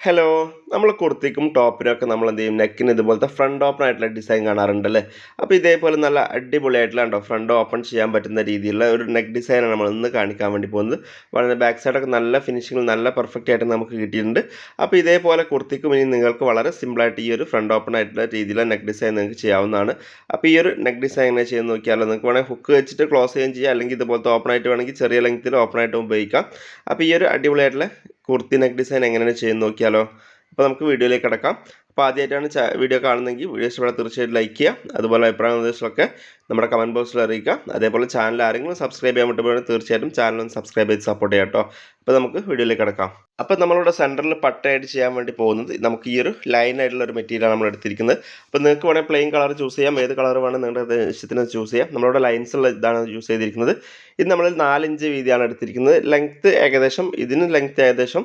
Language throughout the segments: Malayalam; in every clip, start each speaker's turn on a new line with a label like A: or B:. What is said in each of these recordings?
A: ഹലോ നമ്മൾ കുർത്തിക്കും ടോപ്പിനും ഒക്കെ നമ്മൾ എന്ത് ചെയ്യും? നെക്കിന് ഇതുപോലത്തെ ഫ്രണ്ട് ഓപ്പൺ ആയിട്ടുള്ള ഡിസൈൻ കാണാറുണ്ടല്ലേ? അപ്പോൾ ഇതേപോലെ നല്ല അടിപൊളിയായിട്ടുള്ള ഫ്രണ്ട് ഓപ്പൺ ചെയ്യാൻ പറ്റുന്ന രീതിയിലുള്ള ഒരു നെക്ക് ഡിസൈനാണ് നമ്മൾ ഇന്ന് കാണിക്കാൻ വേണ്ടി പോകുന്നത്. വളരെ ബാക്ക് സൈഡൊക്കെ നല്ല ഫിനിഷിങ്ങിൽ നല്ല പെർഫെക്റ്റ് ആയിട്ട് നമുക്ക് കിട്ടിയിട്ടുണ്ട്. അപ്പോൾ ഇതേപോലെ കുർത്തിക്കും ഇനി നിങ്ങൾക്ക് വളരെ സിമ്പിളായിട്ട് ഈ ഒരു ഫ്രണ്ട് ഓപ്പൺ ആയിട്ടുള്ള രീതിയിലുള്ള നെക്ക് ഡിസൈൻ നിങ്ങൾക്ക് ചെയ്യാവുന്നതാണ്. അപ്പോൾ ഈ ഒരു നെക്ക് ഡിസൈൻ എങ്ങനെ ചെയ്യുന്ന നോക്കിയാലോ നിങ്ങൾക്ക് വേണമെങ്കിൽ ഹുക്ക് വെച്ചിട്ട് ക്ലോസ് ചെയ്യുകയും ചെയ്യാം. അല്ലെങ്കിൽ ഇതുപോലത്തെ ഓപ്പൺ ആയിട്ട് വേണമെങ്കിൽ ചെറിയ ലെങ്ത്തിൽ ഓപ്പൺ ആയിട്ട് ഉപയോഗിക്കാം. അപ്പോൾ ഈ ഒരു അടിപൊളിയായിട്ടുള്ള കുർത്തി നെക്ക് ഡിസൈൻ എങ്ങനെയാണ് ചെയ്യുന്നത് നോക്കിയാലോ. അപ്പോൾ നമുക്ക് വീഡിയോയിലേക്ക് കിടക്കാം. അപ്പോൾ ആദ്യമായിട്ടാണ് വീഡിയോ കാണുന്നതെങ്കിൽ വീഡിയോ ഇഷ്ടപ്പെടാൻ തീർച്ചയായിട്ടും ലൈക്ക് ചെയ്യുക. അതുപോലെ അഭിപ്രായ നിർദ്ദേശങ്ങളൊക്കെ നമ്മുടെ കമന്റ് ബോക്സിൽ അറിയിക്കുക. അതേപോലെ ചാനൽ ആരെങ്കിലും സബ്സ്ക്രൈബ് ചെയ്യാൻ പറ്റുമ്പോൾ തീർച്ചയായിട്ടും ഒന്ന് സബ്സ്ക്രൈബ് ചെയ്ത് സപ്പോർട്ട് ചെയ്യാം കേട്ടോ. അപ്പോൾ നമുക്ക് വീഡിയോയിലേക്ക് കിടക്കാം. അപ്പോൾ നമ്മളിവിടെ സെന്ററിൽ പട്ടയായിട്ട് ചെയ്യാൻ വേണ്ടി പോകുന്നത് നമുക്ക് ഈ ഒരു ലൈൻ ആയിട്ടുള്ള ഒരു മെറ്റീരിയലാണ് നമ്മൾ എടുത്തിരിക്കുന്നത്. അപ്പോൾ നിങ്ങൾക്ക് വേണമെങ്കിൽ പ്ലെയിൻ കളർ ചൂസ് ചെയ്യാം. ഏത് കളർ വേണം നിങ്ങളുടെ ഇഷ്ടത്തിന് ചൂസ് ചെയ്യാം. നമ്മളിവിടെ ലൈൻസ് ഉള്ള ഇതാണ് യൂസ് ചെയ്തിരിക്കുന്നത്. ഇത് നമ്മൾ നാലിഞ്ച് വീതിയാണ് എടുത്തിരിക്കുന്നത്. ലെങ്ത്ത് ഏകദേശം ഇതിന് ലെങ്ത്ത് ഏകദേശം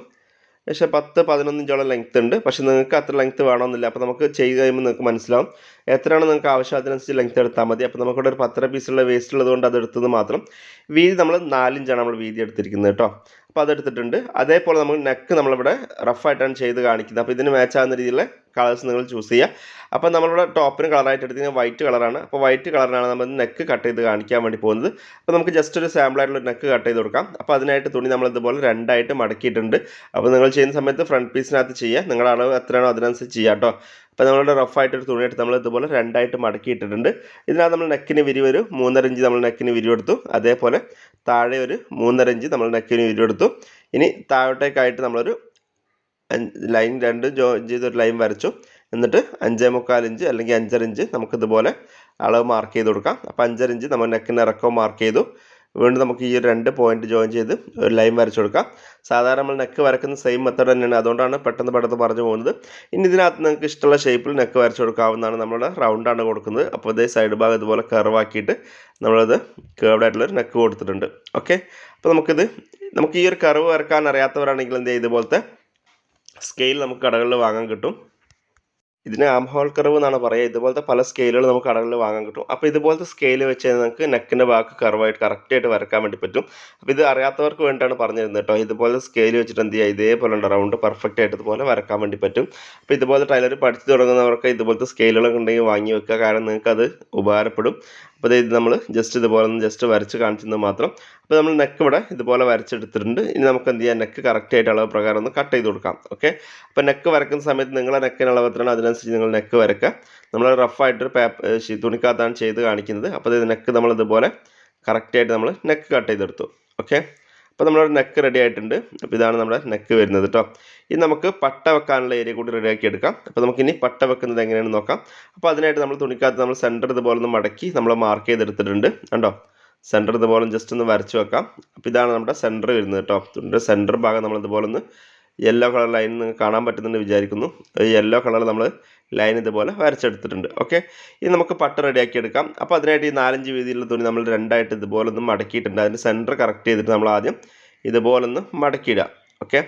A: പക്ഷേ പത്ത് പതിനൊന്ന് ഇഞ്ചോളം ലെങ്ത് ഉണ്ട്. പക്ഷേ നിങ്ങൾക്ക് അത്ര ലെങ്ത് വേണമെന്നില്ല. അപ്പോൾ നമുക്ക് ചെയ്ത് കഴിയുമ്പോൾ നിങ്ങൾക്ക് മനസ്സിലാവും എത്രയാണ് നിങ്ങൾക്ക് ആവശ്യം. അതിനനുസരിച്ച് ലെങ്ത് എടുത്താൽ മതി. അപ്പോൾ നമുക്കിവിടെ ഒരു പത്തര പീസുള്ള വേസ്റ്റ് ഉള്ളതുകൊണ്ട് അത് എടുത്തത് മാത്രം. വീതി നമ്മൾ നാലിഞ്ചാണ് നമ്മൾ വീതി എടുത്തിരിക്കുന്നത് കേട്ടോ. അപ്പോൾ അതെടുത്തിട്ടുണ്ട് അതേപോലെ നമ്മൾ നെക്ക് നമ്മളിവിടെ റഫായിട്ടാണ് ചെയ്ത് കാണിക്കുന്നത്. അപ്പോൾ ഇതിന് മാച്ച് ആകുന്ന രീതിയിലുള്ള കളേഴ്സ് നിങ്ങൾ ചൂസ് ചെയ്യുക അപ്പോൾ നമ്മളിവിടെ ടോപ്പിന് കളറായിട്ട് എടുത്തിരിക്കുന്നത് വൈറ്റ് കളറാണ് അപ്പോൾ വൈറ്റ് കളറാണ് നമ്മൾ നെക്ക് കട്ട് ചെയ്ത് കാണിക്കാൻ വേണ്ടി പോകുന്നത്. അപ്പോൾ നമുക്ക് ജസ്റ്റ് ഒരു സാമ്പിളായിട്ടുള്ള നെക്ക് കട്ട് ചെയ്ത് കൊടുക്കാം. അപ്പോൾ അതിനായിട്ട് തുണി നമ്മൾ ഇതുപോലെ രണ്ടായിട്ട് മടക്കിയിട്ടുണ്ട്. അപ്പോൾ നിങ്ങൾ ചെയ്യുന്ന സമയത്ത് ഫ്രണ്ട് പീസിനകത്ത് ചെയ്യുക. നിങ്ങളുടെ അളവ് എത്രയാണോ അതിനനുസരിച്ച് ചെയ്യാം കേട്ടോ അപ്പോൾ നമ്മളുടെ റഫായിട്ടൊരു തുണി എടുത്ത് നമ്മൾ ഇതുപോലെ രണ്ടായിട്ട് മടക്കിയിട്ടിട്ടുണ്ട്. ഇതിനകത്ത് നമ്മൾ നെക്കിന് വിരിവ് ഒരു മൂന്നര ഇഞ്ച് നമ്മൾ നെക്കിന് വിരിവെടുത്തു അതേപോലെ താഴെ ഒരു മൂന്നര ഇഞ്ച് നമ്മൾ നെക്കിന് വിരിവെടുത്തു ഇനി താഴോട്ടേക്കായിട്ട് നമ്മളൊരു ലൈൻ രണ്ട് ജോയിൻ ചെയ്തൊരു ലൈൻ വരച്ചു. എന്നിട്ട് അഞ്ചേ മുക്കാൽ ഇഞ്ച് അല്ലെങ്കിൽ അഞ്ചര ഇഞ്ച് നമുക്കിതുപോലെ അളവ് മാർക്ക് ചെയ്ത് കൊടുക്കാം. അപ്പോൾ അഞ്ചര ഇഞ്ച് നമ്മൾ നെക്കിന് ഇറക്കവും മാർക്ക് ചെയ്തു. വീണ്ടും നമുക്ക് ഈ രണ്ട് പോയിന്റ് ജോയിൻ ചെയ്ത് ഒരു ലൈൻ വരച്ചു കൊടുക്കാം. സാധാരണ നമ്മൾ നെക്ക് വരക്കുന്ന സെയിം മെത്തേഡ് തന്നെയാണ്. അതുകൊണ്ടാണ് പെട്ടെന്ന് പെട്ടെന്ന് പറഞ്ഞു പോകുന്നത്. ഇനി ഇതിനകത്ത് നിങ്ങൾക്ക് ഇഷ്ടമുള്ള ഷേപ്പിൽ നെക്ക് വരച്ചു കൊടുക്കാവുന്നതാണ് നമ്മുടെ റൗണ്ടാണ് കൊടുക്കുന്നത്. അപ്പോൾ ഇതേ സൈഡ് ഭാഗം ഇതുപോലെ കർവാക്കിയിട്ട് നമ്മളത് കേവഡായിട്ടുള്ളൊരു നെക്ക് കൊടുത്തിട്ടുണ്ട്. ഓക്കെ അപ്പോൾ നമുക്കിത് നമുക്ക് ഈ ഒരു കർവ് വരക്കാൻ അറിയാത്തവരാണെങ്കിൽ എന്ത് ചെയ്യുക ഇതുപോലത്തെ സ്കെയിൽ നമുക്ക് കടകളിൽ വാങ്ങാൻ കിട്ടും. ഇതിന് ആം ഹോൾ കർവ് എന്നാണ് പറയുക. ഇതുപോലത്തെ പല സ്കെയിലുകൾ നമുക്ക് കടകളിൽ വാങ്ങാൻ കിട്ടും. അപ്പോൾ ഇതുപോലത്തെ സ്കെയിൽ വെച്ച് നമുക്ക് നെക്കിന്റെ ഭാഗത്ത് കർവായിട്ട് കറക്റ്റായിട്ട് വരക്കാൻ വേണ്ടി പറ്റും. അപ്പോൾ ഇത് അറിയാത്തവർക്ക് വേണ്ടിയിട്ടാണ് പറഞ്ഞിരുന്നത് കേട്ടോ. ഇതുപോലെ സ്കെയിൽ വെച്ചിട്ട് എന്ത് ചെയ്യുക? ഇതേപോലെ ഉണ്ട്? റൗണ്ട് പെർഫെക്റ്റ് ആയിട്ട് ഇതുപോലെ വരക്കാൻ വേണ്ടി പറ്റും. അപ്പോൾ ഇതുപോലെ ടൈലർ പഠിച്ചു തുടങ്ങുന്നവർക്ക് ഇതുപോലത്തെ സ്കെയിലുകളൊക്കെ ഉണ്ടെങ്കിൽ വാങ്ങി വെക്കുക. കാരണം നിങ്ങൾക്ക് അത് ഉപകാരപ്പെടും. അപ്പോൾ ഇത് നമ്മൾ ജസ്റ്റ് ഇതുപോലെ ഒന്ന് ജസ്റ്റ് വരച്ച് കാണിച്ചെന്ന് മാത്രം. അപ്പോൾ നമ്മൾ നെക്ക് ഇവിടെ ഇതുപോലെ വരച്ചെടുത്തിട്ടുണ്ട്. ഇനി നമുക്ക് എന്ത് ചെയ്യാം? നെക്ക് കറക്റ്റ് ആയിട്ട് അളവ് പ്രകാരം ഒന്ന് കട്ട് ചെയ്ത് കൊടുക്കാം. ഓക്കെ അപ്പോൾ നെക്ക് വരക്കുന്ന സമയത്ത് നിങ്ങളെ നെക്കിന് അളവ് എത്രയാണ് അതിനനുസരിച്ച് നിങ്ങൾ നെക്ക് വരക്കുക നമ്മൾ റഫായിട്ടൊരു പേപ്പർ തുണിക്കകത്താണ് ചെയ്ത് കാണിക്കുന്നത്. അപ്പോൾ ഇത് നെക്ക് നമ്മൾ ഇതുപോലെ കറക്റ്റായിട്ട് നമ്മൾ നെക്ക് കട്ട് ചെയ്തെടുത്തു. ഓക്കെ അപ്പോൾ നമ്മുടെ നെക്ക് റെഡി ആയിട്ടുണ്ട്. അപ്പോൾ ഇതാണ് നമ്മുടെ നെക്ക് വരുന്നത് കേട്ടോ ഇനി നമുക്ക് പട്ട വെക്കാനുള്ള ഏരിയ കൂടി റെഡിയാക്കി എടുക്കാം. അപ്പോൾ നമുക്കിനി പട്ട വെക്കുന്നത് എങ്ങനെയാണെന്ന് നോക്കാം. അപ്പോൾ അതിനായിട്ട് നമ്മൾ തുണിക്കകത്ത് നമ്മൾ സെന്റർ ഇതുപോലെ ഒന്ന് മടക്കി നമ്മൾ മാർക്ക് ചെയ്തെടുത്തിട്ടുണ്ട്. കണ്ടോ? സെന്റർ ഇതുപോലെ ജസ്റ്റ് ഒന്ന് വരച്ച് വെക്കാം. അപ്പോൾ ഇതാണ് നമ്മുടെ സെന്റർ വരുന്നത് കേട്ടോ തുണിന്റെ സെന്റർ ഭാഗം നമ്മൾ ഇതുപോലെ ഒന്ന് യെല്ലോ കളർ ലൈൻ നിങ്ങൾക്ക് കാണാൻ പറ്റുന്നുണ്ട് വിചാരിക്കുന്നു. യെല്ലോ കളർ നമ്മൾ ലൈൻ ഇതുപോലെ വരച്ചെടുത്തിട്ടുണ്ട്. ഓക്കെ ഇനി നമുക്ക് പട്ട് റെഡിയാക്കി എടുക്കാം. അപ്പോൾ അതിനായിട്ട് ഈ നാലഞ്ച് വീതിയിലുള്ള തുണി നമ്മൾ രണ്ടായിട്ട് ഇതുപോലെ ഒന്ന് മടക്കിയിട്ടുണ്ട്. അതിന്റെ സെന്റർ കറക്റ്റ് ചെയ്തിട്ട് നമ്മൾ ആദ്യം ഇതുപോലെ ഒന്ന് മടക്കിയിടുക ഓക്കെ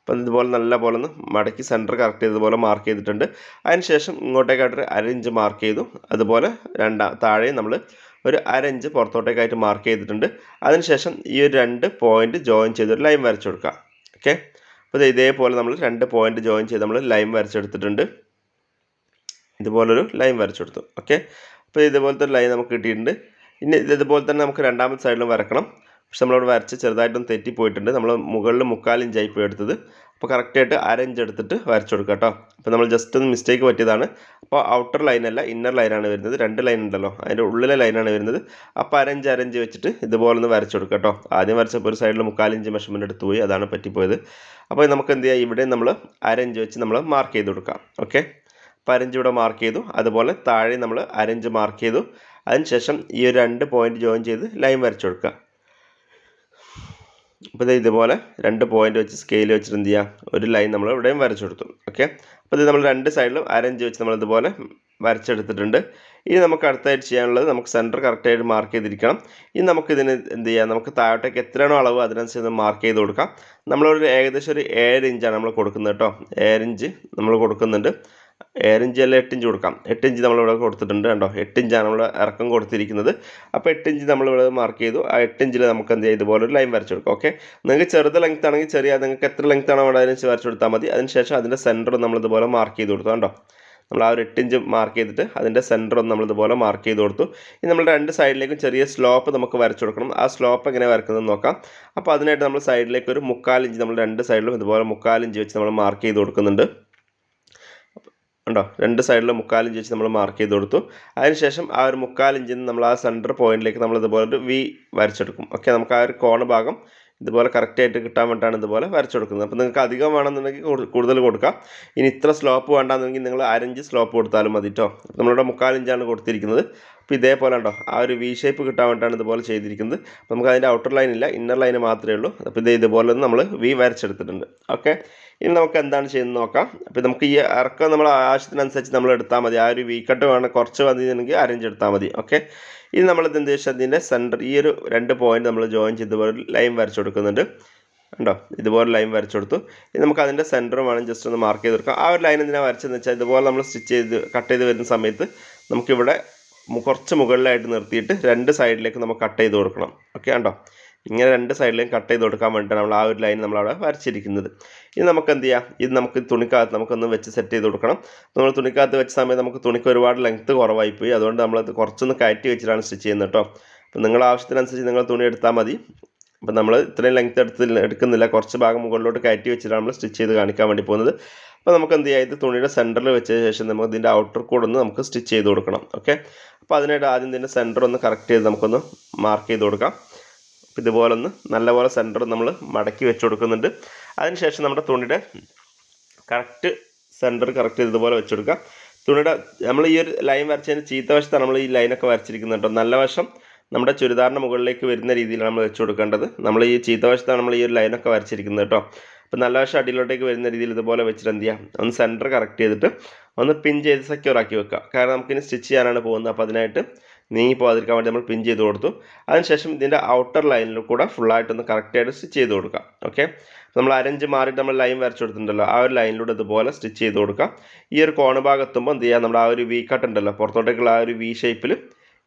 A: അപ്പം ഇതുപോലെ നല്ല പോലെ ഒന്ന് മടക്കി സെന്റർ കറക്റ്റ് ചെയ്തതുപോലെ മാർക്ക് ചെയ്തിട്ടുണ്ട്. അതിനുശേഷം ഇങ്ങോട്ടേക്കായിട്ട് അരഞ്ച് മാർക്ക് ചെയ്തു. അതുപോലെ രണ്ടാം താഴെയും നമ്മൾ ഒരു അരഞ്ച് പുറത്തോട്ടേക്കായിട്ട് മാർക്ക് ചെയ്തിട്ടുണ്ട്. അതിനുശേഷം ഈ ഒരു രണ്ട് പോയിന്റ് ജോയിൻ ചെയ്തൊരു ലൈൻ വരച്ചു കൊടുക്കുക. ഓക്കെ അപ്പോൾ ഇതേപോലെ നമ്മൾ രണ്ട് പോയിന്റ് ജോയിൻ ചെയ്ത് നമ്മൾ ലൈൻ വരച്ചെടുത്തിട്ടുണ്ട്. ഇതുപോലൊരു ലൈൻ വരച്ചെടുത്തു. ഓക്കെ അപ്പോൾ ഇതുപോലത്തെ ഒരു ലൈൻ നമുക്ക് കിട്ടിയിട്ടുണ്ട്. ഇനി ഇതുപോലെ തന്നെ നമുക്ക് രണ്ടാമത്തെ സൈഡിലും വരക്കണം. പക്ഷെ നമ്മളവിടെ വരച്ച് ചെറുതായിട്ടൊന്ന് തെറ്റിപ്പോയിട്ടുണ്ട്. നമ്മൾ മുകളിൽ മുക്കാൽ ഇഞ്ചായി പോയി എടുത്തത്. അപ്പോൾ കറക്റ്റായിട്ട് അര ഇഞ്ച് എടുത്തിട്ട് വരച്ചു കൊടുക്കുക കേട്ടോ അപ്പോൾ നമ്മൾ ജസ്റ്റ് ഒന്ന് മിസ്റ്റേക്ക് പറ്റിയതാണ്. അപ്പോൾ ഔട്ടർ ലൈനല്ല ഇന്നർ ലൈനാണ് വരുന്നത്. രണ്ട് ലൈൻ ഉണ്ടല്ലോ അതിന്റെ ഉള്ളിലെ ലൈനാണ് വരുന്നത്. അപ്പോൾ അരഞ്ച് അരഞ്ച് വെച്ചിട്ട് ഇതുപോലെ ഒന്ന് വരച്ചു കൊടുക്കുക കേട്ടോ ആദ്യം വരച്ചപ്പോൾ ഒരു സൈഡിൽ മുക്കാലിഞ്ച് മെഷർമെന്റ് എടുത്ത് പോയി അതാണ് പറ്റിപ്പോയത്. അപ്പോൾ നമുക്ക് എന്ത് ചെയ്യാം? ഇവിടെ നമ്മൾ അരഞ്ച് വെച്ച് നമ്മൾ മാർക്ക് ചെയ്ത് കൊടുക്കാം. ഓക്കെ അപ്പോൾ അരഞ്ച് ഇവിടെ മാർക്ക് ചെയ്തു. അതുപോലെ താഴെ നമ്മൾ അരഞ്ച് മാർക്ക് ചെയ്തു. അതിനുശേഷം ഈ ഒരു രണ്ട് പോയിന്റ് ജോയിൻ ചെയ്ത് ലൈൻ വരച്ചു കൊടുക്കുക. അപ്പോൾ ഇത് ഇതുപോലെ രണ്ട് പോയിന്റ് വെച്ച് സ്കെയിൽ വെച്ചിട്ട് എന്ത് ചെയ്യുക ഒരു ലൈൻ നമ്മൾ ഇവിടെയും വരച്ചു കൊടുത്തു. ഓക്കെ അപ്പോൾ ഇത് നമ്മൾ രണ്ട് സൈഡിലും അരഞ്ച് വെച്ച് നമ്മൾ ഇതുപോലെ വരച്ചെടുത്തിട്ടുണ്ട്. ഇനി നമുക്ക് അടുത്തായിട്ട് ചെയ്യാനുള്ളത് നമുക്ക് സെന്റർ കറക്റ്റായിട്ട് മാർക്ക് ചെയ്തിരിക്കണം. ഇനി നമുക്കിതിന് എന്ത് ചെയ്യാം? നമുക്ക് താഴോട്ടേക്ക് എത്രയാണോ അളവ് അതിനനുസരിച്ച് മാർക്ക് ചെയ്ത് കൊടുക്കാം. നമ്മളൊരു ഏകദേശം ഒരു ഏഴ് ഇഞ്ചാണ് നമ്മൾ കൊടുക്കുന്നത് കേട്ടോ. ഏഴ് ഇഞ്ച് നമ്മൾ കൊടുക്കുന്നുണ്ട്. ഏഴ് ഇഞ്ച് അല്ല എട്ടിഞ്ച് കൊടുക്കാം. എട്ടിഞ്ച് നമ്മളിവിടെ കൊടുത്തിട്ടുണ്ട് കണ്ടോ? എട്ടിഞ്ചാണ് നമ്മൾ ഇറക്കം കൊടുത്തിരിക്കുന്നത്. അപ്പോൾ എട്ടിഞ്ച് നമ്മളിവിടെ മാർക്ക് ചെയ്തു. ആ എട്ടിഞ്ചിൽ നമുക്ക് എന്ത് ഇതുപോലെ ഒരു ലൈൻ വരച്ചു കൊടുക്കാം. ഓക്കെ നിങ്ങൾക്ക് ചെറുത് ലെങ്ത് ആണെങ്കിൽ ചെറിയ നിങ്ങൾക്ക് എത്ര ലെങ്ത് ആണോ അവിടെ അതിനനുസരിച്ച് വരച്ചു കൊടുത്താൽ മതി. അതിനുശേഷം അതിന്റെ സെന്റർ നമ്മൾ ഇതുപോലെ മാർക്ക് ചെയ്ത് കൊടുത്തു. കണ്ടോ? നമ്മൾ ആ ഒരു എട്ടിഞ്ച് മാർക്ക് ചെയ്തിട്ട് അതിന്റെ സെന്റർ ഒന്ന് നമ്മൾ ഇതുപോലെ മാർക്ക് ചെയ്ത് കൊടുത്തു. ഇനി നമ്മൾ രണ്ട് സൈഡിലേക്കും ചെറിയ സ്ലോപ്പ് നമുക്ക് വരച്ചു കൊടുക്കണം. ആ സ്ലോപ്പ് എങ്ങനെ വരക്കുന്നത് നോക്കാം. അപ്പോൾ അതിനായിട്ട് നമ്മൾ സൈഡിലേക്ക് ഒരു മുക്കാലിഞ്ച് നമ്മൾ രണ്ട് സൈഡിലും ഇതുപോലെ മുക്കാലിഞ്ച് വെച്ച് നമ്മൾ മാർക്ക് ചെയ്ത് കൊടുക്കുന്നുണ്ട്. ഉണ്ടോ? രണ്ട് സൈഡിലും മുക്കാൽ ഇഞ്ച് വെച്ച് നമ്മൾ മാർക്ക് ചെയ്ത് കൊടുത്തു. അതിനുശേഷം ആ ഒരു മുക്കാൽ ഇഞ്ചിൽ നമ്മൾ ആ സെന്റർ പോയിന്റിലേക്ക് നമ്മൾ ഇതുപോലെ ഒരു വി വരച്ചെടുക്കും. ഓക്കെ നമുക്ക് ആ ഒരു കോണ ഭാഗം ഇതുപോലെ കറക്റ്റായിട്ട് കിട്ടാൻ വേണ്ടിയിട്ടാണ് ഇതുപോലെ വരച്ചു കൊടുക്കുന്നത്. അപ്പോൾ നിങ്ങൾക്ക് അധികം വേണമെന്നുണ്ടെങ്കിൽ കൂടുതൽ കൊടുക്കാം. ഇനി ഇത്ര സ്ലോപ്പ് വേണ്ടാന്നുണ്ടെങ്കിൽ നിങ്ങൾ അരഞ്ച് സ്ലോപ്പ് കൊടുത്താലും മതി കേട്ടോ നമ്മളിവിടെ മുക്കാൽ ഇഞ്ചാണ് കൊടുത്തിരിക്കുന്നത്. അപ്പോൾ ഇതേപോലെ ഉണ്ടോ ആ ഒരു വി ഷേപ്പ് കിട്ടാൻ വേണ്ടിയിട്ടാണ് ഇതുപോലെ ചെയ്തിരിക്കുന്നത്. അപ്പോൾ നമുക്ക് അതിന്റെ ഔട്ടർ ലൈൻ ഇല്ല ഇന്നർ ലൈൻ മാത്രമേ ഉള്ളൂ. അപ്പോൾ ഇത് ഇതുപോലെ നമ്മൾ വി വരച്ചെടുത്തിട്ടുണ്ട്. ഓക്കെ ഇനി നമുക്ക് എന്താണ് ചെയ്യുന്നത് നോക്കാം. അപ്പോൾ നമുക്ക് ഈ ഇറക്കം നമ്മൾ ആവശ്യത്തിനനുസരിച്ച് നമ്മൾ എടുത്താൽ മതി. ആ ഒരു വി കട്ട് വേണം കുറച്ച് വന്നിരുന്നെങ്കിൽ അരഞ്ച് എടുത്താൽ മതി. ഓക്കെ ഇനി നമ്മൾ എന്ത് വെച്ചാൽ ഇതിന്റെ സെന്റർ ഈ ഒരു രണ്ട് പോയിന്റ് നമ്മൾ ജോയിൻ ചെയ്ത് ഇതുപോലെ ലൈൻ വരച്ചു കൊടുക്കുന്നുണ്ട്. ഉണ്ടോ ഇതുപോലെ ലൈൻ വരച്ചു കൊടുത്തു. ഇനി നമുക്ക് അതിന്റെ സെന്ററും വേണം ജസ്റ്റ് ഒന്ന് മാർക്ക് ചെയ്ത് കൊടുക്കാം. ആ ഒരു ലൈൻ എന്തിനാണ് വരച്ചതെന്ന് വെച്ചാൽ ഇതുപോലെ നമ്മൾ സ്റ്റിച്ച് ചെയ്ത് കട്ട് ചെയ്ത് വരുന്ന സമയത്ത് നമുക്കിവിടെ കുറച്ച് മുകളിലായിട്ട് നിർത്തിയിട്ട് രണ്ട് സൈഡിലേക്ക് നമുക്ക് കട്ട് ചെയ്ത് കൊടുക്കണം. ഓക്കെ ഉണ്ടോ ഇങ്ങനെ രണ്ട് സൈഡിലും കട്ട് ചെയ്ത് കൊടുക്കാൻ വേണ്ടിയിട്ടാണ് നമ്മൾ ആ ഒരു ലൈൻ നമ്മൾ അവിടെ വരച്ചിരിക്കുന്നത്. ഇനി നമുക്ക് എന്ത് ചെയ്യാം? ഇത് നമുക്ക് തുണിക്കകത്ത് നമുക്കൊന്ന് വെച്ച് സെറ്റ് ചെയ്ത് കൊടുക്കണം. നമ്മൾ തുണിക്കകത്ത് വെച്ച സമയത്ത് നമുക്ക് തുണിക്ക് ഒരുപാട് ലെങ്ത്ത് കുറവായി പോയി അതുകൊണ്ട് നമ്മളത് കുറച്ചൊന്ന് കയറ്റി വെച്ചിട്ടാണ് സ്റ്റിച്ച് ചെയ്യുന്നത് കേട്ടോ. അപ്പോൾ നിങ്ങളുടെ ആവശ്യത്തിനനുസരിച്ച് നിങ്ങൾ തുണി എടുത്താൽ മതി. അപ്പം നമ്മൾ ഇത്രയും ലെങ്ത് എടുത്ത് എടുക്കുന്നില്ല. കുറച്ച് ഭാഗം മുകളിലോട്ട് കയറ്റി വെച്ചിട്ടാണ് നമ്മൾ സ്റ്റിച്ച് ചെയ്ത് കാണിക്കാൻ വേണ്ടി പോകുന്നത്. അപ്പോൾ നമുക്ക് എന്ത് ചെയ്യാം? ഇത് തുണിയുടെ സെന്ററിൽ വെച്ച ശേഷം നമുക്ക് ഇതിന്റെ ഔട്ടർ കൂടെ ഒന്ന് നമുക്ക് സ്റ്റിച്ച് ചെയ്ത് കൊടുക്കണം. ഓക്കെ അപ്പോൾ അതിനായിട്ട് ആദ്യം ഇതിന്റെ സെന്റർ ഒന്ന് കറക്റ്റ് ചെയ്ത് നമുക്കൊന്ന് മാർക്ക് ചെയ്ത് കൊടുക്കാം. ഇതുപോലെ ഒന്ന് നല്ലപോലെ സെന്റർ നമ്മൾ മടക്കി വെച്ച് കൊടുക്കുന്നുണ്ട് അതിനുശേഷം നമ്മുടെ തുണിയുടെ കറക്റ്റ് സെന്റർ കറക്റ്റ് ഇതുപോലെ വെച്ച് കൊടുക്കുക തുണിയുടെ നമ്മൾ ഈ ഒരു ലൈൻ വരച്ചതിന് ചീത്ത വശത്താണ് നമ്മൾ ഈ ലൈനൊക്കെ വരച്ചിരിക്കുന്നത് കേട്ടോ. നല്ല വശം നമ്മുടെ ചുരിദാറിന്റെ മുകളിലേക്ക് വരുന്ന രീതിയിലാണ് നമ്മൾ വെച്ച് കൊടുക്കേണ്ടത് നമ്മൾ ഈ ചീത്ത വശത്താണ് നമ്മൾ ഈ ഒരു ലൈനൊക്കെ വരച്ചിരിക്കുന്നത് കേട്ടോ. അപ്പോൾ നല്ല വശം അടിയിലോട്ടേക്ക് വരുന്ന രീതിയിൽ ഇതുപോലെ വെച്ചിട്ട് എന്ത് ചെയ്യാം? ഒന്ന് സെന്റർ കറക്റ്റ് ചെയ്തിട്ട് ഒന്ന് പിൻ ചെയ്ത് സെക്യൂർ ആക്കി വെക്കുക കാരണം നമുക്കിനി സ്റ്റിച്ച് ചെയ്യാനാണ് പോകുന്നത്. അപ്പോൾ അതിനായിട്ട് നീങ്ങി പോകാതിരിക്കാൻ വേണ്ടി നമ്മൾ പിൻ ചെയ്ത് കൊടുത്തു. അതിനുശേഷം ഇതിന്റെ ഔട്ടർ ലൈനിൽ കൂടെ ഫുള്ളായിട്ടൊന്ന് കറക്റ്റായിട്ട് സ്റ്റിച്ച് ചെയ്ത് കൊടുക്കാം. ഓക്കെ നമ്മൾ അരഞ്ച് മാറിയിട്ട് നമ്മൾ ലൈൻ വരച്ചു കൊടുത്തിട്ടുണ്ടല്ലോ. ആ ഒരു ലൈനിലൂടെ ഇതുപോലെ സ്റ്റിച്ച് ചെയ്ത് കൊടുക്കാം. ഈ ഒരു കോണ് ഭാഗം എത്തുമ്പോൾ എന്ത് ചെയ്യുക നമ്മുടെ ആ ഒരു വി കട്ട് ഉണ്ടല്ലോ. പുറത്തോട്ടേക്കുള്ള ആ ഒരു വി ഷേപ്പിൽ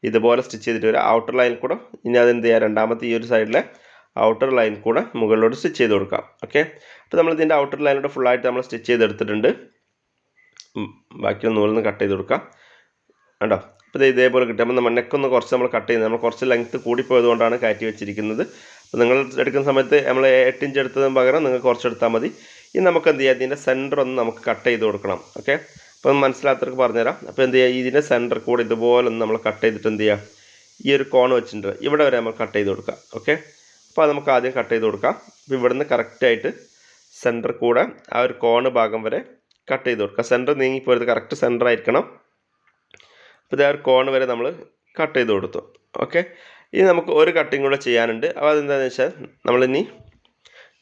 A: ഇതുപോലെ സ്റ്റിച്ച് ചെയ്തിട്ട് വരിക ഔട്ടർ ലൈനിൽ കൂടെ ഇനി അതെന്ത് ചെയ്യുക രണ്ടാമത്തെ ഈ ഒരു സൈഡിലെ ഔട്ടർ ലൈൻ കൂടെ മുകളിലോട്ട് സ്റ്റിച്ച് ചെയ്ത് കൊടുക്കാം. ഓക്കെ അപ്പോൾ നമ്മൾ ഇതിന്റെ ഔട്ടർ ലൈനിലൂടെ ഫുള്ളായിട്ട് നമ്മൾ സ്റ്റിച്ച് ചെയ്തെടുത്തിട്ടുണ്ട്. ബാക്കി നൂലിൽ നിന്ന് കട്ട് ചെയ്ത് കൊടുക്കാം. കണ്ടോ? അപ്പോൾ ഇത് ഇതേപോലെ കിട്ടും. അപ്പോൾ നെക്കൊന്ന് കുറച്ച് നമ്മൾ കട്ട് ചെയ്യുന്നത്. നമ്മൾ കുറച്ച് ലെങ്ത്ത് കൂടിപ്പോയതുകൊണ്ടാണ് കയറ്റി വെച്ചിരിക്കുന്നത്. അപ്പോൾ നിങ്ങൾ എടുക്കുന്ന സമയത്ത് നമ്മൾ എട്ട് ഇഞ്ച് എടുത്തതിന് പകരം നിങ്ങൾ കുറച്ച് എടുത്താൽ മതി. ഇനി നമുക്ക് എന്ത് ചെയ്യാം? ഇതിന്റെ സെന്റർ ഒന്ന് നമുക്ക് കട്ട് ചെയ്ത് കൊടുക്കണം. ഓക്കെ അപ്പോൾ മനസ്സിലാത്തവർക്ക് പറഞ്ഞുതരാം. അപ്പോൾ എന്ത് ചെയ്യുക ഇതിന്റെ സെന്റർ കൂടെ ഇതുപോലെ ഒന്ന് നമ്മൾ കട്ട് ചെയ്തിട്ട് എന്ത് ചെയ്യുക ഈ ഒരു കോൺ വെച്ചിട്ടുണ്ട്. ഇവിടെ വരെ നമ്മൾ കട്ട് ചെയ്ത് കൊടുക്കുക ഓക്കെ അപ്പോൾ അത് നമുക്ക് ആദ്യം കട്ട് ചെയ്ത് കൊടുക്കാം. അപ്പോൾ ഇവിടുന്ന് കറക്റ്റായിട്ട് സെന്റർ കൂടെ ആ ഒരു കോണ് ഭാഗം വരെ കട്ട് ചെയ്ത് കൊടുക്കുക സെന്റർ നീങ്ങിപ്പോയത് കറക്റ്റ് സെന്റർ ആയിരിക്കണം. അപ്പോൾ ഇതേ ഒരു കോൺ വരെ നമ്മൾ കട്ട് ചെയ്ത് കൊടുത്തു. ഓക്കെ ഇനി നമുക്ക് ഒരു കട്ടിങ് കൂടെ ചെയ്യാനുണ്ട്. അപ്പോൾ അതെന്താണെന്ന് വെച്ചാൽ നമ്മളിനി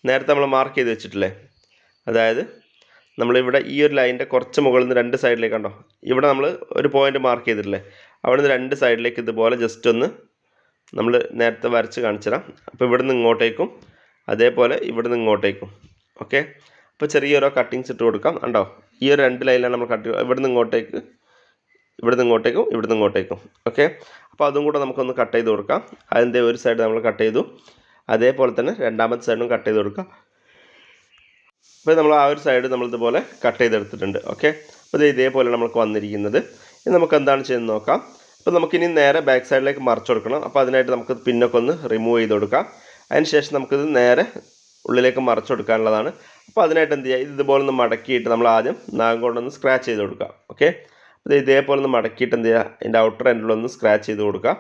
A: നേരത്തെ നമ്മൾ മാർക്ക് ചെയ്ത് വെച്ചിട്ടില്ലേ? അതായത് നമ്മളിവിടെ ഈ ഒരു ലൈനിന്റെ കുറച്ച് മുകളിൽ നിന്ന് രണ്ട് സൈഡിലേക്ക് കണ്ടോ? ഇവിടെ നമ്മൾ ഒരു പോയിന്റ് മാർക്ക് ചെയ്തിട്ടില്ലേ? അവിടെ നിന്ന് രണ്ട് സൈഡിലേക്ക് ഇതുപോലെ ജസ്റ്റ് ഒന്ന് നമ്മൾ നേരത്തെ വരച്ച് കാണിച്ചു തരാം അപ്പോൾ ഇവിടെ നിന്ന് ഇങ്ങോട്ടേക്കും അതേപോലെ ഇവിടെ നിന്ന് ഇങ്ങോട്ടേക്കും. ഓക്കെ അപ്പോൾ ചെറിയ ഓരോ കട്ടിങ്സ് ഇട്ട് കൊടുക്കാം. ഉണ്ടോ ഈ ഒരു രണ്ട് ലൈനിലാണ് നമ്മൾ കട്ട് ഇവിടെ നിന്ന് ഇങ്ങോട്ടേക്ക് ഇവിടെ നിന്ന് ഇങ്ങോട്ടേക്കും ഇവിടെ നിന്ന് ഇങ്ങോട്ടേക്കും. ഓക്കെ അപ്പോൾ അതും കൂടെ നമുക്കൊന്ന് കട്ട് ചെയ്ത് കൊടുക്കാം. അതിന്റെ ഒരു സൈഡ് നമ്മൾ കട്ട് ചെയ്തു. അതേപോലെ തന്നെ രണ്ടാമത്തെ സൈഡും കട്ട് ചെയ്ത് കൊടുക്കാം. അപ്പോൾ നമ്മൾ ആ ഒരു സൈഡ് നമ്മൾ ഇതുപോലെ കട്ട് ചെയ്തെടുത്തിട്ടുണ്ട്. ഓക്കെ അപ്പോൾ ഇത് ഇതേപോലെ നമുക്ക് വന്നിരിക്കുന്നത്. ഇനി നമുക്ക് എന്താണ് ചെയ്യുന്നത് നോക്കാം. അപ്പോൾ നമുക്കിനി നേരെ ബാക്ക് സൈഡിലേക്ക് മറിച്ച് കൊടുക്കണം. അപ്പോൾ അതിനായിട്ട് നമുക്ക് പിന്നൊക്കെ ഒന്ന് റിമൂവ് ചെയ്ത് കൊടുക്കാം. അതിനുശേഷം നമുക്കിത് നേരെ ഉള്ളിലേക്ക് മറച്ചു കൊടുക്കാനുള്ളതാണ്. അപ്പോൾ അതിനായിട്ട് എന്ത് ചെയ്യുക ഇത് ഇതുപോലെ ഒന്ന് മടക്കിയിട്ട് നമ്മൾ ആദ്യം നാഗം കൊണ്ടൊന്ന് സ്ക്രാച്ച് ചെയ്ത് കൊടുക്കുക ഓക്കെ ഇത് ഇതേപോലെ ഒന്ന് മടക്കിയിട്ട് എന്ത് ചെയ്യുക? അതിന്റെ ഔട്ടർ എൻഡിലൊന്ന് സ്ക്രാച്ച് ചെയ്ത് കൊടുക്കുക.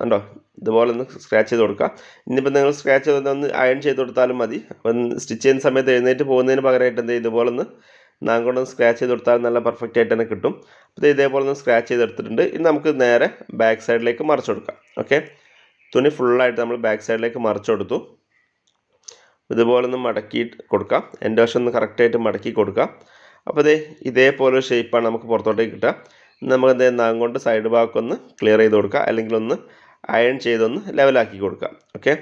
A: കണ്ടോ? ഇതുപോലെ ഒന്ന് സ്ക്രാച്ച് ചെയ്ത് കൊടുക്കുക. ഇനിയിപ്പോൾ നിങ്ങൾ സ്ക്രാച്ച് ചെയ്ത് ഒന്ന് അയൺ ചെയ്ത് കൊടുത്താലും മതി. അപ്പം സ്റ്റിച്ച് ചെയ്യുന്ന സമയത്ത് എഴുന്നേറ്റ് പോകുന്നതിന് പകരമായിട്ട് എന്ത് ചെയ്യും ഇതുപോലെ ഒന്ന് നാം സ്ക്രാച്ച് ചെയ്ത് കൊടുത്താൽ നല്ല പെർഫെക്റ്റ് ആയിട്ട് തന്നെ കിട്ടും. അപ്പോൾ ഇത് ഇതേപോലെ ഒന്ന് സ്ക്രാച്ച് ചെയ്തെടുത്തിട്ടുണ്ട് ഇനി നമുക്ക് നേരെ ബാക്ക് സൈഡിലേക്ക് മറിച്ച് കൊടുക്കാം. ഓക്കെ തുണി ഫുള്ളായിട്ട് നമ്മൾ ബാക്ക് സൈഡിലേക്ക് മറിച്ച് കൊടുത്തു. ഇതുപോലെ ഒന്ന് മടക്കി കൊടുക്കാം. എന്റെ വശം ഒന്ന് കറക്റ്റായിട്ട് മടക്കി കൊടുക്കാം. അപ്പോൾ ഇതേ ഇതേപോലെ ഷേപ്പാണ് നമുക്ക് പുറത്തോട്ടേക്ക് കിട്ടുക. നമുക്ക് ദേ നാം കൊണ്ട് സൈഡ് ഭാഗമൊന്ന് ക്ലിയർ ചെയ്ത് കൊടുക്കുക. അല്ലെങ്കിൽ ഒന്ന് അയൺ ചെയ്തൊന്ന് ലെവലാക്കി കൊടുക്കുക. ഓക്കെ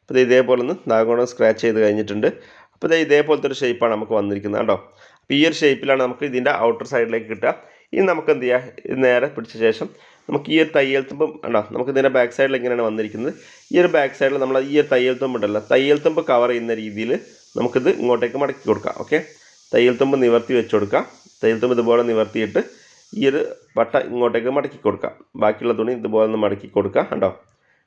A: അപ്പോൾ ഇത് ഇതേപോലെ ഒന്ന് നാം കൊണ്ട് സ്ക്രാച്ച് ചെയ്ത് കഴിഞ്ഞിട്ടുണ്ട്. അപ്പോൾ ദേ ഇതേപോലത്തെ ഒരു ഷേപ്പാണ് നമുക്ക് വന്നിരിക്കുന്നത് കേട്ടോ. അപ്പോൾ ഈ ഒരു ഷേപ്പിലാണ് നമുക്ക് ഇതിന്റെ ഔട്ടർ സൈഡിലേക്ക് കിട്ടുക. ഇനി നമുക്ക് എന്ത് ചെയ്യുക ഇത് നേരെ പിടിച്ച ശേഷം നമുക്ക് ഈ ഒരു തയ്യൽ തുമ്പും ഉണ്ടോ നമുക്ക് ഇതിന്റെ ബാക്ക് സൈഡിൽ എങ്ങനെയാണ് വന്നിരിക്കുന്നത്. ഈ ഒരു ബാക്ക് സൈഡിൽ നമ്മൾ ഈ ഒരു തയ്യൽ തുമ്പ് ഉണ്ടല്ലോ. തയ്യൽ തുമ്പ് കവർ ചെയ്യുന്ന രീതിയിൽ നമുക്കിത് ഇങ്ങോട്ടേക്ക് മടക്കി കൊടുക്കാം. ഓക്കെ തയ്യൽ തുമ്പ് നിവർത്തി വെച്ച് കൊടുക്കാം തയ്യൽ തുമ്പ് ഇതുപോലെ നിവർത്തിയിട്ട് ഈ ഒരു വട്ട ഇങ്ങോട്ടേക്ക് മടക്കി കൊടുക്കാം. ബാക്കിയുള്ള തുണി ഇതുപോലെ ഒന്ന് മടക്കി കൊടുക്കുക കണ്ടോ?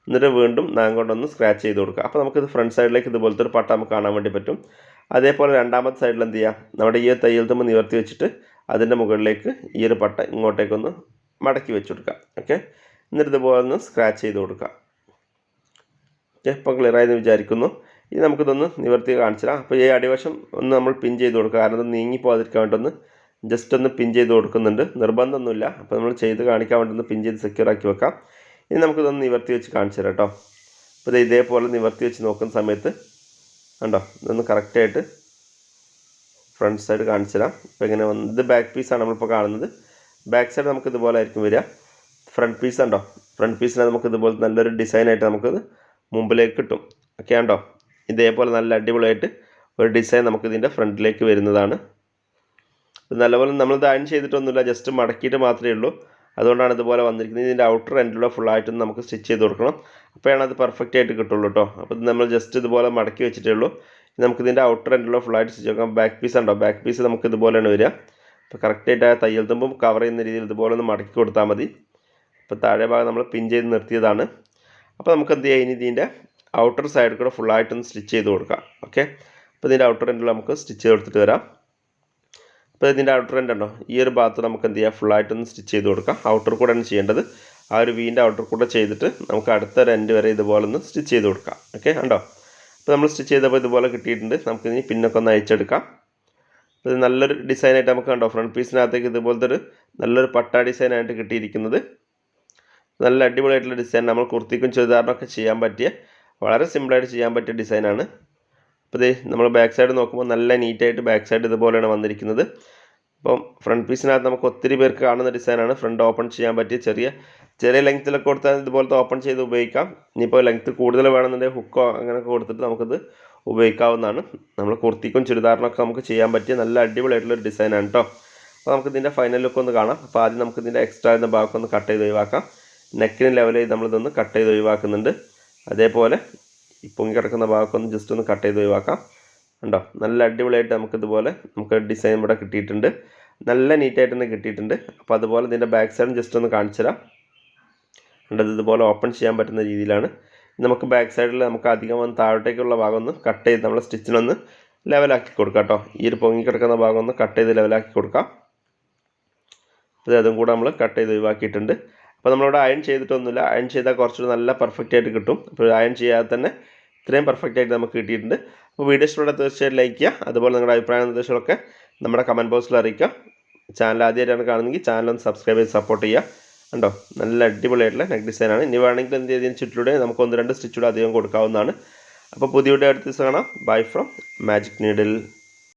A: എന്നിട്ട് വീണ്ടും നാം കൊണ്ടൊന്ന് സ്ക്രാച്ച് ചെയ്ത് കൊടുക്കുക അപ്പോൾ നമുക്കിത് ഫ്രണ്ട് സൈഡിലേക്ക് ഇതുപോലത്തെ ഒരു പട്ട നമുക്ക് കാണാൻ വേണ്ടി പറ്റും. അതേപോലെ രണ്ടാമത്തെ സൈഡിൽ എന്ത് ചെയ്യുക നമ്മുടെ ഈ തയ്യൽ തുമ്പ് നിവർത്തി വെച്ചിട്ട് അതിന്റെ മുകളിലേക്ക് ഈ ഒരു പട്ട ഇങ്ങോട്ടേക്കൊന്ന് മടക്കി വെച്ച് കൊടുക്കുക ഓക്കെ എന്നിട്ട് ഇതുപോലെ ഒന്ന് സ്ക്രാച്ച് ചെയ്ത് കൊടുക്കുക ഓക്കെ ഇപ്പോൾ ക്ലിയറായെന്ന് വിചാരിക്കുന്നു. ഇനി നമുക്കിതൊന്ന് നിവർത്തി കാണിച്ചു തരാം അപ്പോൾ ഈ അടിവശം ഒന്ന് നമ്മൾ പിൻ ചെയ്ത് കൊടുക്കുക. കാരണം അത് നീങ്ങി പോകാതിരിക്കാൻ വേണ്ടി ജസ്റ്റ് ഒന്ന് പിൻ ചെയ്ത് കൊടുക്കുന്നുണ്ട്. നിർബന്ധമൊന്നുമില്ല. അപ്പോൾ നമ്മൾ ചെയ്ത് കാണിക്കാൻ വേണ്ടി ഒന്ന് പിൻ ചെയ്ത് സെക്യൂർ ആക്കി വെക്കാം. ഇനി നമുക്കിതൊന്ന് നിവർത്തി വെച്ച് കാണിച്ചു തരാം കേട്ടോ. അപ്പോൾ ഇത് ഇതേപോലെ നിവർത്തി വെച്ച് നോക്കുന്ന സമയത്ത് കണ്ടോ? ഇതൊന്ന് കറക്റ്റായിട്ട് ഫ്രണ്ട് സൈഡ് കാണിച്ചു തരാം ഇപ്പോൾ ഇങ്ങനെ വന്ന് ഇത് ബാക്ക് പീസാണ് നമ്മളിപ്പോൾ കാണുന്നത്. ബാക്ക് സൈഡ് നമുക്ക് ഇതുപോലെ ആയിരിക്കും വരിക. ഫ്രണ്ട് പീസ് ഉണ്ടോ? ഫ്രണ്ട് പീസിനെ നമുക്ക് ഇതുപോലെ നല്ലൊരു ഡിസൈനായിട്ട് നമുക്കത് മുമ്പിലേക്ക് കിട്ടും. ഓക്കെ ഉണ്ടോ? ഇതേപോലെ നല്ല അടിപൊളിയായിട്ട് ഒരു ഡിസൈൻ നമുക്ക് ഇതിന്റെ ഫ്രണ്ടിലേക്ക് വരുന്നതാണ്. നല്ലപോലെ നല്ലപോലെ നമ്മളിത് അയൺ ചെയ്തിട്ടൊന്നുമില്ല ജസ്റ്റ് മടക്കിയിട്ട് മാത്രമേ ഉള്ളൂ. അതുകൊണ്ടാണ് ഇതുപോലെ വന്നിരിക്കുന്നത്. ഇതിന്റെ ഔട്ടർ എൻഡിലൂടെ ഫുള്ളായിട്ടൊന്ന് നമുക്ക് സ്റ്റിച്ച് ചെയ്ത് കൊടുക്കണം. അപ്പോഴാണ് അത് പെർഫെക്റ്റ് ആയിട്ട് കിട്ടുള്ളൂ കേട്ടോ അപ്പോൾ നമ്മൾ ജസ്റ്റ് ഇതുപോലെ മടക്കി വെച്ചിട്ടേ ഉള്ളൂ. നമുക്ക് ഇതിന്റെ ഔട്ടർ എൻഡിലൂടെ ഫുള്ളായിട്ട് സ്റ്റിച്ച് നോക്കാം ബാക്ക് പീസ് ഉണ്ടോ? ബാക്ക് പീസ് നമുക്ക് ഇതുപോലെയാണ് വരിക. അപ്പോൾ കറക്റ്റായിട്ട് ആ തയ്യൽ തുമ്പും കവർ ചെയ്യുന്ന രീതിയിൽ ഇതുപോലെ ഒന്ന് മടക്കി കൊടുത്താൽ മതി. അപ്പോൾ താഴെ ഭാഗം നമ്മൾ പിൻ ചെയ്ത് നിർത്തിയതാണ്. അപ്പോൾ നമുക്ക് എന്ത് ചെയ്യാം? ഇനി ഇതിന്റെ ഔട്ടർ സൈഡിൽ കൂടെ ഫുള്ളായിട്ടൊന്ന് സ്റ്റിച്ച് ചെയ്ത് കൊടുക്കാം. ഓക്കെ അപ്പോൾ ഇതിന്റെ ഔട്ടർ എൻഡിൽ നമുക്ക് സ്റ്റിച്ച് ചെയ്ത് കൊടുത്തിട്ട് വരാം. അപ്പോൾ ഇതിന്റെ ഔട്ടർ എൻഡ് ഉണ്ടോ? ഈ ഒരു ഭാഗത്ത് നമുക്ക് എന്ത് ചെയ്യാം? ഫുള്ളായിട്ടൊന്ന് സ്റ്റിച്ച് ചെയ്ത് കൊടുക്കാം. ഔട്ടർ കൂടെയാണ് ചെയ്യേണ്ടത്. ആ ഒരു വീന്റെ ഔട്ടർ കൂടെ ചെയ്തിട്ട് നമുക്ക് അടുത്ത ഒരു എൻഡ് വരെ ഇതുപോലെ ഒന്ന് സ്റ്റിച്ച് ചെയ്ത് കൊടുക്കാം. ഓക്കെ ഉണ്ടോ അപ്പോൾ നമ്മൾ സ്റ്റിച്ച് ചെയ്തപ്പോൾ ഇതുപോലെ കിട്ടിയിട്ടുണ്ട്. നമുക്ക് ഇനി പിന്നൊക്കെ ഒന്ന് അയച്ചെടുക്കാം. ഇത് നല്ലൊരു ഡിസൈനായിട്ട് നമുക്ക് കണ്ടോ? ഫ്രണ്ട് പീസിനകത്തേക്ക് ഇതുപോലത്തെ ഒരു നല്ലൊരു പട്ട ഡിസൈനായിട്ട് കിട്ടിയിരിക്കുന്നത്. നല്ല അടിപൊളിയായിട്ടുള്ള ഡിസൈൻ നമ്മൾ കുർത്തിക്കും ചുരിദാറിനൊക്കെ ചെയ്യാൻ പറ്റിയ വളരെ സിമ്പിളായിട്ട് ചെയ്യാൻ പറ്റിയ ഡിസൈനാണ്. അപ്പോൾ ഇത് നമ്മൾ ബാക്ക് സൈഡ് നോക്കുമ്പോൾ നല്ല നീറ്റായിട്ട് ബാക്ക് സൈഡ് ഇതുപോലെയാണ് വന്നിരിക്കുന്നത്. അപ്പം ഫ്രണ്ട് പീസിനകത്ത് നമുക്ക് ഒത്തിരി പേർക്ക് കാണുന്ന ഡിസൈനാണ്. ഫ്രണ്ട് ഓപ്പൺ ചെയ്യാൻ പറ്റിയ ചെറിയ ചെറിയ ലെങ്ത്തിലൊക്കെ കൊടുത്താൽ ഇതുപോലത്തെ ഓപ്പൺ ചെയ്ത് ഉപയോഗിക്കാം. ഇനിയിപ്പോൾ ലെങ്ത്ത് കൂടുതൽ വേണമെന്നുണ്ടെങ്കിൽ ഹുക്കോ അങ്ങനെയൊക്കെ കൊടുത്തിട്ട് നമുക്കിത് ഉപയോഗിക്കാവുന്നതാണ്. നമ്മൾ കുർത്തിക്കും ചുരിദാറിനൊക്കെ നമുക്ക് ചെയ്യാൻ പറ്റിയ നല്ല അടിപൊളിയായിട്ടുള്ളൊരു ഡിസൈനാണ് കേട്ടോ അപ്പോൾ നമുക്ക് ഇതിന്റെ ഫൈനൽ ലുക്ക് ഒന്ന് കാണാം. അപ്പോൾ ആദ്യം നമുക്ക് ഇതിന്റെ എക്സ്ട്രാ എന്ന ഭാഗം ഒന്ന് കട്ട് ചെയ്ത് ഒഴിവാക്കാം. നെക്കിന് ലെവൽ നമ്മളിതൊന്ന് കട്ട് ചെയ്ത് ഒഴിവാക്കുന്നുണ്ട്. അതേപോലെ പൊങ്ങി കിടക്കുന്ന ഭാഗമൊക്കെ ഒന്ന് ജസ്റ്റ് ഒന്ന് കട്ട് ചെയ്ത് ഒഴിവാക്കാം. ഉണ്ടോ നല്ല അടിപൊളിയായിട്ട് നമുക്കിതുപോലെ നമുക്ക് ഡിസൈൻ ഇവിടെ കിട്ടിയിട്ടുണ്ട്. നല്ല നീറ്റായിട്ട് തന്നെ കിട്ടിയിട്ടുണ്ട്. അപ്പോൾ അതുപോലെ ഇതിന്റെ ബാക്ക് സൈഡും ജസ്റ്റ് ഒന്ന് കാണിച്ചു തരാം. ഇതുപോലെ ഓപ്പൺ ചെയ്യാൻ പറ്റുന്ന രീതിയിലാണ്. നമുക്ക് ബാക്ക് സൈഡിൽ നമുക്ക് അധികം വന്ന് താഴോട്ടേക്കുള്ള ഭാഗം ഒന്ന് കട്ട് ചെയ്ത് നമ്മൾ സ്റ്റിച്ചിനൊന്ന് ലെവലാക്കി കൊടുക്കാം കേട്ടോ. ഈ ഒരു പൊങ്ങി കിടക്കുന്ന ഭാഗം ഒന്ന് കട്ട് ചെയ്ത് ലെവലാക്കി കൊടുക്കാം. അത് അതും കൂടെ നമ്മൾ കട്ട് ചെയ്ത് ഒഴിവാക്കിയിട്ടുണ്ട്. അപ്പോൾ നമ്മളിവിടെ അയൺ ചെയ്തിട്ടൊന്നുമില്ല. അയൺ ചെയ്താൽ കുറച്ചുകൂടി നല്ല പെർഫെക്റ്റ് ആയിട്ട് കിട്ടും. അപ്പോൾ അയൺ ചെയ്യാതെ തന്നെ ഇത്രയും പെർഫെക്റ്റ് ആയിട്ട് നമുക്ക് കിട്ടിയിട്ടുണ്ട്. അപ്പോൾ വീഡിയോ ഇഷ്ടപ്പെട്ട തീർച്ചയായിട്ടും ലൈക്ക് ചെയ്യുക. അതുപോലെ നിങ്ങളുടെ അഭിപ്രായ നിർദ്ദേശങ്ങളൊക്കെ നമ്മുടെ കമന്റ് ബോക്സിൽ അറിയിക്കുക. ചാനൽ ആദ്യമായിട്ടാണ് കാണുന്നെങ്കിൽ ചാനൽ ഒന്ന് സബ്സ്ക്രൈബ് ചെയ്ത് സപ്പോർട്ട് ചെയ്യുക. കണ്ടോ? നല്ല അടിപൊളിയായിട്ടുള്ള നെക്ക് ഡിസൈനാണ് ഇനി വേണമെങ്കിൽ എന്ത് ചെയ്തതിന് ചുറ്റിലൂടെ നമുക്ക് ഒന്ന് രണ്ട് സ്റ്റിച്ചൂടെ അധികം കൊടുക്കാവുന്നതാണ്. അപ്പോൾ പുതിയ വീഡിയോ അടുത്ത ദിവസം കാണാം. Bye from magic needle